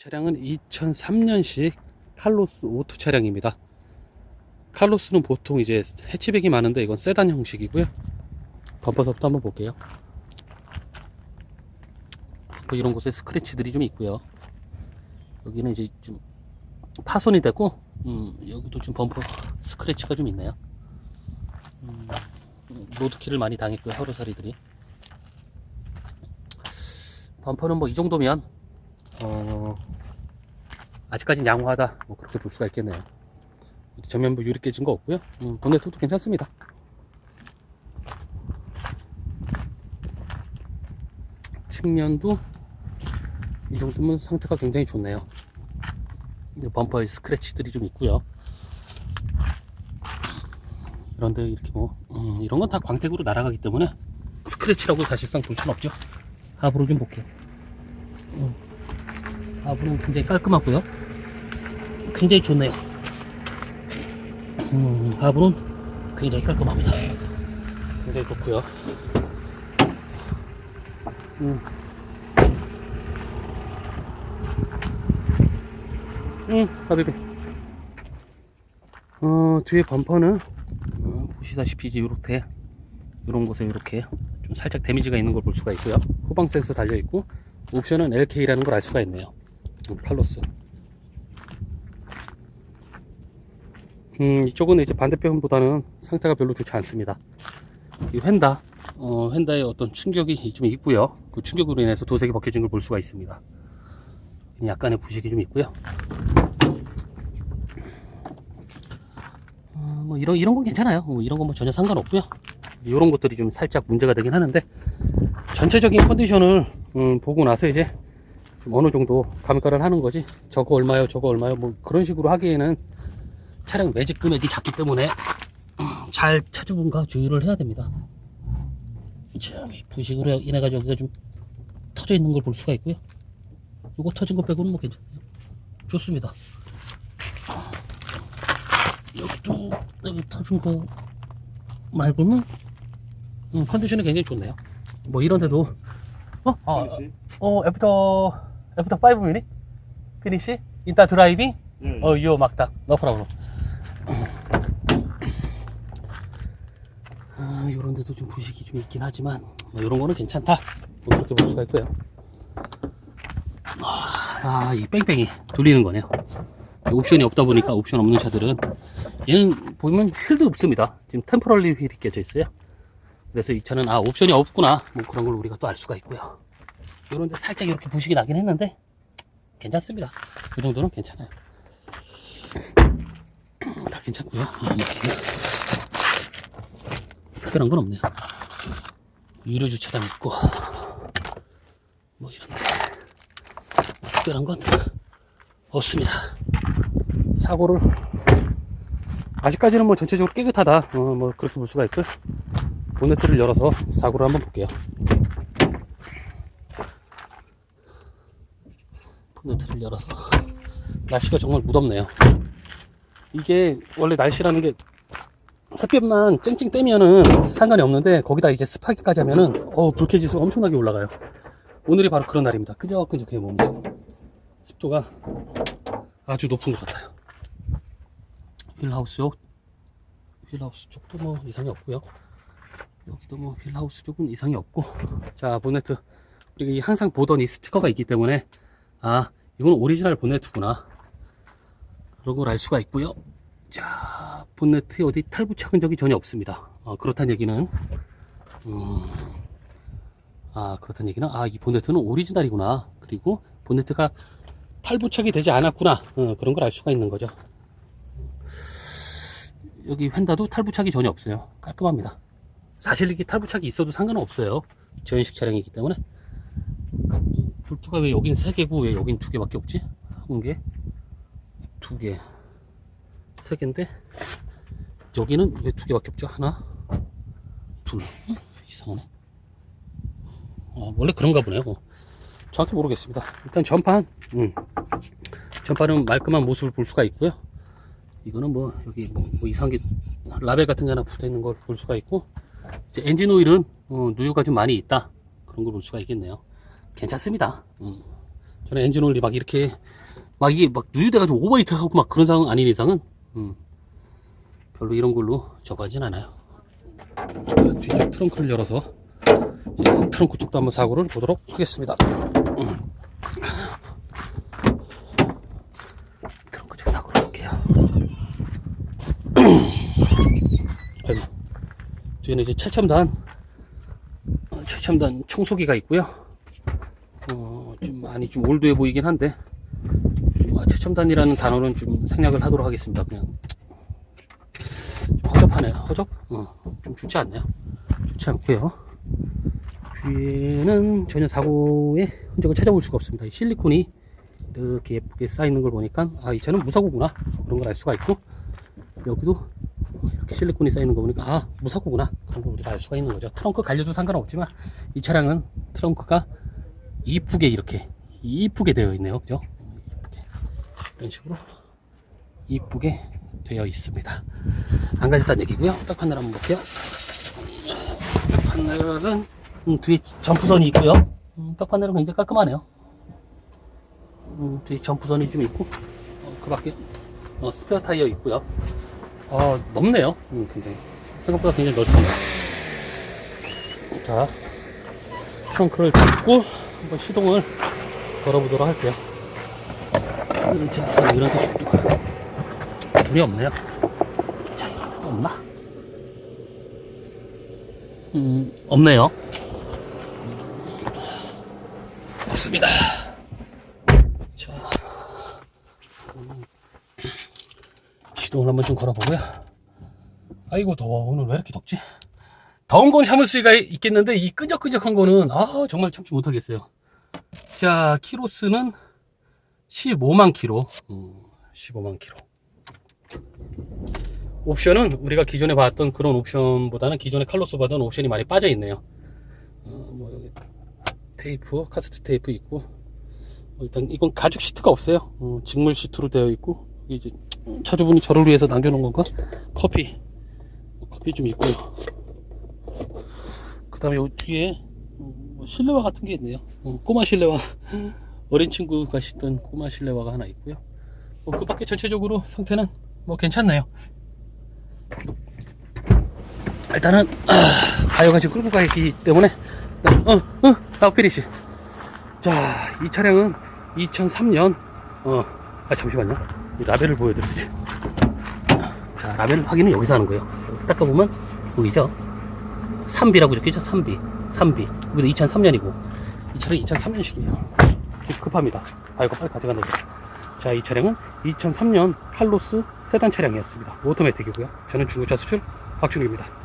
차량은 2003년식 칼로스 오토 차량입니다. 칼로스는 보통 이제 해치백이 많은데 이건 세단 형식이고요. 범퍼서부터 한번 볼게요. 뭐 이런 곳에 스크래치들이 좀 있고요. 여기는 이제 좀 파손이 되고, 음, 여기도 좀 범퍼 스크래치가 좀 있네요. 음, 로드킬을 많이 당했고요, 하루살이들이. 범퍼는 뭐 이 정도면 어, 아직까진 양호하다. 뭐 그렇게 볼 수가 있겠네요. 전면부 유리 깨진 거 없고요. 음, 본네트도 괜찮습니다. 측면도 이 정도면 상태가 굉장히 좋네요. 이 범퍼에 스크래치들이 좀 있고요. 이런데 이렇게 뭐 음, 이런 건 다 광택으로 날아가기 때문에 스크래치라고 사실상 볼 수는 없죠. 하부를 좀 볼게요. 하부는 굉장히 깔끔하고요. 굉장히 좋네요. 음, 하부는 굉장히 깔끔합니다. 굉장히 좋고요. 음. 음, 하비비. 어, 뒤에 범퍼는 어, 보시다시피 이제 이렇게 이런 곳에 이렇게 좀 살짝 데미지가 있는 걸 볼 수가 있고요. 후방 센서 달려 있고 옵션은 LK라는 걸 알 수가 있네요. 음, 칼로스. 음, 이쪽은 이제 반대편보다는 상태가 별로 좋지 않습니다. 이 휀다, 어, 휀다에 어떤 충격이 좀 있고요. 그 충격으로 인해서 도색이 벗겨진 걸 볼 수가 있습니다. 약간의 부식이 좀 있고요. 어, 뭐 이런 이런 건 괜찮아요. 뭐 이런 건 뭐 전혀 상관없고요. 이런 것들이 좀 살짝 문제가 되긴 하는데 전체적인 컨디션을 음, 보고 나서 이제 좀 어느 정도 감가를 하는 거지? 저거 얼마요? 저거 얼마요? 뭐 그런 식으로 하기에는 차량 매직 금액이 작기 때문에 음, 잘 차주분과 조율을 해야 됩니다. 저기 부식으로 인해 가지고 여기가 좀 터져 있는 걸 볼 수가 있고요. 요거 터진 거 빼고는 뭐 괜찮아요. 좋습니다. 여기도 여기 터진 거 말고는 음, 컨디션이 굉장히 좋네요. 뭐 이런 데도 어? 아, 어, 애프터, 애프터 5 미닛? 피니시? 인타 드라이빙? 예, 어, 요, 막다. 노 프라블럼. 아, 요런 데도 좀 부식이 좀 있긴 하지만, 뭐, 요런 거는 괜찮다. 뭐, 그렇게 볼 수가 있고요. 아, 이 뺑뺑이 돌리는 거네요. 옵션이 없다 보니까 옵션 없는 차들은, 얘는 보면 휠도 없습니다. 지금 템포럴리 휠이 껴져 있어요. 그래서 이 차는, 아, 옵션이 없구나. 뭐 그런 걸 우리가 또 알 수가 있고요. 요런데 살짝 이렇게 부식이 나긴 했는데 괜찮습니다. 그 정도는 괜찮아요. 다 괜찮고요. 특별한 건 없네요. 유료 주차장 있고 뭐 이런데 특별한 건 없습니다. 사고를 아직까지는 뭐 전체적으로 깨끗하다. 어, 뭐 그렇게 볼 수가 있고 보네트를 열어서 사고를 한번 볼게요. 보네트를 열어서 날씨가 정말 무덥네요. 이게 원래 날씨라는 게 햇볕만 쨍쨍 떼면은 상관이 없는데 거기다 이제 습하기까지 하면은 어 불쾌 지수가 엄청나게 올라가요. 오늘이 바로 그런 날입니다. 끄적끄적해 몸이 습도가 아주 높은 것 같아요. 휠하우스 쪽, 휠하우스 쪽도 뭐 이상이 없고요. 여기도 뭐 휠하우스 쪽은 이상이 없고 자 보네트 우리가 이 항상 보던 이 스티커가 있기 때문에 아 이건 오리지널 보네트구나. 그런 걸 알 수가 있고요. 자 본네트에 어디 탈부착은 적이 전혀 없습니다. 어, 그렇다는 얘기는 음, 아 그렇다는 얘기는 아 이 본네트는 오리지널이구나. 그리고 본네트가 탈부착이 되지 않았구나. 어, 그런 걸 알 수가 있는 거죠. 여기 휀다도 탈부착이 전혀 없어요. 깔끔합니다. 사실 이렇게 탈부착이 있어도 상관은 없어요. 저연식 차량이기 때문에 볼트가 왜 여긴 세 개고 왜 여긴 두 개밖에 없지? 한 개, 두 개, 세 개인데 여기는 왜 두 개밖에 없죠? 하나, 둘, 어? 이상하네. 어, 원래 그런가 보네요. 정확히 모르겠습니다. 일단 전판, 음, 전판은 말끔한 모습을 볼 수가 있고요. 이거는 뭐 여기 뭐, 뭐 이상한 게 라벨 같은 게 하나 붙어 있는 걸 볼 수가 있고 이제 엔진 오일은 어, 누유가 좀 많이 있다 그런 걸 볼 수가 있겠네요. 괜찮습니다. 음, 저는 엔진 오일이 막 이렇게 막 이게 막 누유돼가지고 오버히트하고 막 그런 상황 아닌 이상은 음, 별로 이런 걸로 저거하진 않아요. 뒤쪽 트렁크를 열어서 트렁크 쪽도 한번 사고를 보도록 하겠습니다. 음. 트렁크 쪽 사고를 볼게요. 뒤에는 이제 최첨단 어, 최첨단 청소기가 있고요. 어, 좀 많이 좀 올드해 보이긴 한데 좀 아, 최첨단이라는 단어는 좀 생략을 하도록 하겠습니다. 그냥 좀 허접하네요. 허접? 어, 좀 좋지 않네요. 좋지 않고요. 뒤에는 전혀 사고의 흔적을 찾아볼 수가 없습니다. 이 실리콘이 이렇게 예쁘게 쌓이는 걸 보니까 아, 이 차는 무사고구나 그런 걸 알 수가 있고 여기도 이렇게 실리콘이 쌓이는 거 보니까 아 무사고구나 그런 걸 우리가 알 수가 있는 거죠. 트렁크 갈려도 상관없지만 이 차량은 트렁크가 이쁘게 이렇게 이쁘게 되어 있네요. 그죠? 이쁘게 이런 식으로 이쁘게 되어 있습니다. 안 갈렸다는 얘기고요. 백판넬 한번 볼게요. 백판넬은 음, 뒤에 점프선이 있고요. 음, 백판넬은 굉장히 깔끔하네요. 음, 뒤에 점프선이 좀 있고 어, 그 밖에 어, 스페어 타이어 있고요. 어, 넓네요. 음, 굉장히 생각보다 굉장히 넓습니다. 자, 트렁크를 닫고 한번 시동을 걸어보도록 할게요. 음, 자, 이런 데도 물이 없네요. 자, 이런 데도 없나? 음, 없네요. 없습니다. 자, 음, 시동을 한번 좀 걸어보고요. 아이고, 더워. 오늘 왜 이렇게 덥지? 더운 건 참을 수가 있겠는데, 이 끈적끈적한 거는, 아, 정말 참지 못하겠어요. 자, 키로수는 15만 키로. 음, 15만 키로. 옵션은 우리가 기존에 봤던 그런 옵션보다는 기존에 칼로스 받은 옵션이 많이 빠져 있네요. 어, 뭐 여기 테이프, 카세트 테이프 있고 어, 일단 이건 가죽 시트가 없어요. 어, 직물 시트로 되어 있고 이제 차주분이 저를 위해서 남겨놓은 건가? 커피, 어, 커피 좀 있고요. 그 다음에 요 뒤에 어, 뭐 실내화 같은 게 있네요. 어, 꼬마 실내화, 어린 친구가 신던 꼬마 실내화가 하나 있고요. 어, 그 밖에 전체적으로 상태는 뭐 괜찮네요. 일단은 아, 가요가 지금 끌고 가기 때문에 어어 나 피니시 자 이 차량은 2003년 어 아 잠시만요. 이 라벨을 보여드려야지. 자 라벨 확인은 여기서 하는 거예요. 닦아보면 보이죠 3비라고 적혀있죠? 3비. 3비. 여기도 2003년이고. 이 차량이 2003년식이에요. 지금 급합니다. 가요가 빨리 가져가는 거죠. 자, 이 차량은 2003년 칼로스 세단 차량이었습니다. 오토매틱이고요. 저는 중고차 수출 박준욱입니다.